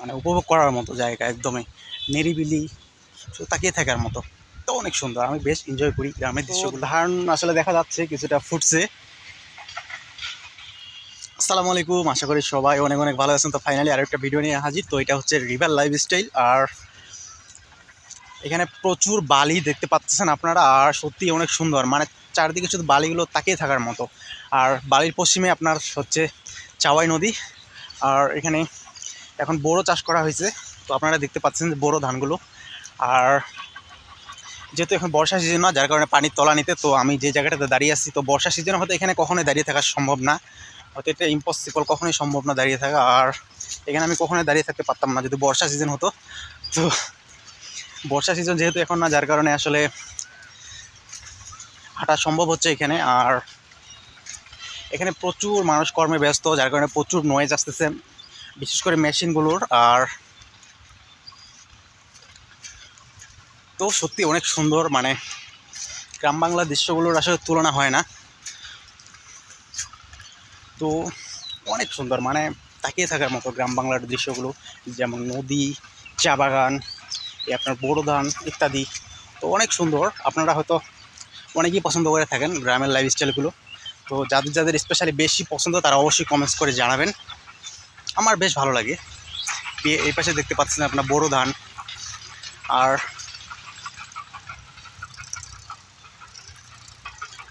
মানে উপভোগ করার মতো জায়গা একদমই নিরিবিলি শুধু তাকিয়ে থাকার মতো। তো অনেক সুন্দর আমি বেশ এনজয় করি গ্রামের দৃশ্যগুলো। ধান আসলে দেখা যাচ্ছে কিছুটা ফুটছে। আসসালামু আলাইকুম আশা করি সবাই অনেক অনেক ভালো আছেন। তো ফাইনালি আরেকটা ভিডিও নিয়ে হাজির। তো এটা হচ্ছে রিভার লাইফস্টাইল আর এখানে প্রচুর বালি দেখতে পাচ্ছেন আপনারা। আর সত্যি অনেক সুন্দর মানে চারদিকে শুধু বালিগুলো তাকিয়ে থাকার মতো। আর বালির পশ্চিমে আপনার হচ্ছে চাওয়াই নদী। আর এখানে এখন বোরো চাষ করা হয়েছে। তো আপনারা দেখতে পাচ্ছেন যে বোরো ধানগুলো। আর যেহেতু এখন বর্ষা সিজন না, যার কারণে পানির তলা নিতে, তো আমি যে জায়গাটাতে দাঁড়িয়ে আছি, তো বর্ষা সিজনে হয়তো এখানে কখনোই দাঁড়িয়ে থাকা সম্ভব না। হয়তো এটা ইম্পসিবল কখনোই সম্ভব না দাঁড়িয়ে থাকা। আর এখানে আমি কখনোই দাঁড়িয়ে থাকতে পারতাম না, যদি বর্ষা সিজন হতো। তো বর্ষা সিজন যেহেতু এখন না, যার কারণে আসলে হাঁটা সম্ভব হচ্ছে এখানে। আর এখানে প্রচুর মানুষ কর্মে ব্যস্ত, যার কারণে প্রচুর নয়েজ আসতেছে। বিশেষ করে মেশিনগুলোর, আর তো সত্যি অনেক সুন্দর মানে গ্রাম বাংলার দৃশ্যগুলোর আসলে তুলনা হয় না। তো অনেক সুন্দর মানে তাকিয়ে থাকার মতো গ্রাম বাংলার দৃশ্যগুলো, যেমন নদী, চা বাগান আপনার বোরো ধান ইত্যাদি। তো অনেক সুন্দর, আপনারা হয়তো অনেকেই পছন্দ করে থাকেন গ্রামের লাইফস্টাইলগুলো তো যাদের যাদের স্পেশালি বেশি পছন্দ, তারা অবশ্যই কমেন্টস করে জানাবেন। আমার বেশ ভালো লাগে। এই পাশে দেখতে পাচ্ছেন আপনার বড় ধান। আর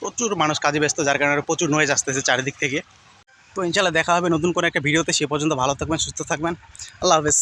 প্রচুর মানুষ কাজে ব্যস্ত, যার কারণে প্রচুর নয়েজ আসতেছে চারিদিক থেকে। তো ইনশাল্লাহ দেখা হবে নতুন কোনো একটা ভিডিওতে। সে পর্যন্ত ভালো থাকবেন, সুস্থ থাকবেন। আল্লাহ হাফেজ।